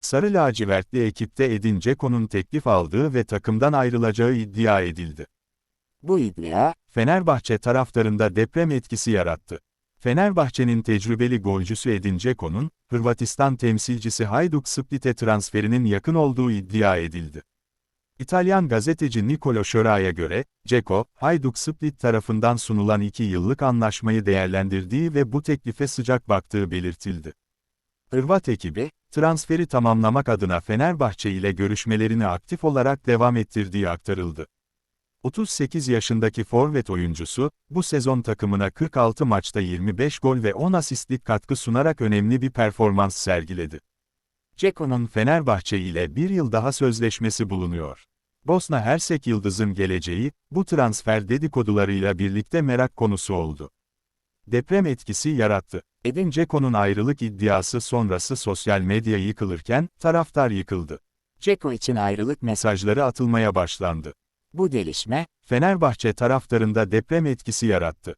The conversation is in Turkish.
Sarı lacivertli ekipte Edin Dzeko'nun teklif aldığı ve takımdan ayrılacağı iddia edildi. Bu iddia, Fenerbahçe taraftarında deprem etkisi yarattı. Fenerbahçe'nin tecrübeli golcüsü Edin Dzeko'nun, Hırvatistan temsilcisi Hajduk Split'e transferinin yakın olduğu iddia edildi. İtalyan gazeteci Nicolo Sciorra'ya göre, Dzeko, Hajduk Split tarafından sunulan 2 yıllık anlaşmayı değerlendirdiği ve bu teklife sıcak baktığı belirtildi. Hırvat ekibi, transferi tamamlamak adına Fenerbahçe ile görüşmelerini aktif olarak devam ettirdiği aktarıldı. 38 yaşındaki forvet oyuncusu, bu sezon takımına 46 maçta 25 gol ve 10 asistlik katkı sunarak önemli bir performans sergiledi. Ceko'nun Fenerbahçe ile bir yıl daha sözleşmesi bulunuyor. Bosna Hersek Yıldız'ın geleceği, bu transfer dedikodularıyla birlikte merak konusu oldu. Deprem etkisi yarattı. Edin Dzeko'nun ayrılık iddiası sonrası sosyal medya yıkılırken, taraftar yıkıldı. Ceko için ayrılık. Mesajları atılmaya başlandı. Bu gelişme, Fenerbahçe taraftarında deprem etkisi yarattı.